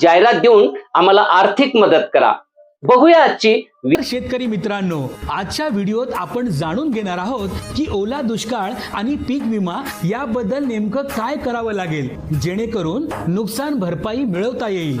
जाहिरात देऊन आम्हाला आर्थिक मदत करा. बघूया आजची शेतकरी मित्रांनो आजच्या व्हिडिओत आपण जाणून घेणार आहोत की ओला दुष्काळ आणि पीक विमा याबद्दल नेमकं काय करावं लागेल जेणेकरून नुकसान भरपाई मिळवता येईल.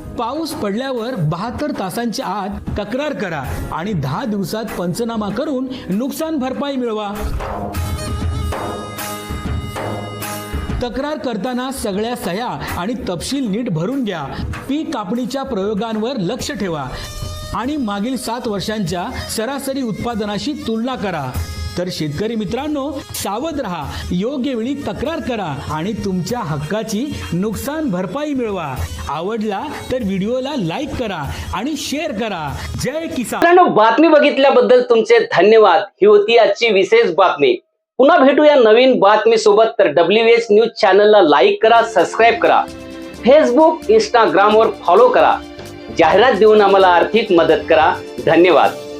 पाऊस पडल्यावर बहात्तर तासांच्या आत तक्रार करा आणि दहा दिवसात पंचनामा करून नुकसान भरपाई मिळवा. तक्रार करताना सगळ्या सह्या आणि तपशील नीट भरून घ्या. पीक कापणीच्या प्रयोगांवर लक्ष ठेवा आणि मागील सात वर्षांच्या सरासरी उत्पादनाशी तुलना करा. तर शेतकरी मित्रांनो सावध रहा योग्य वेळी तक्रार करा आणि तुमच्या हक्काची नुकसान भरपाई मिळवा. आवडला तर व्हिडिओला लाईक करा आणि शेअर करा. जय किसान. बातमी बघितल्याबद्दल तुमचे धन्यवाद. ही होती आजची विशेष बातमी. पुन्हा भेटूया नवीन बातमी सोबत तर डब्ल्यू एच न्यूज चॅनलला लाईक करा सबस्क्राईब करा. फेसबुक इंस्टाग्रामवर फॉलो करा. जाहिरात देऊन आम्हाला आर्थिक मदत करा. धन्यवाद.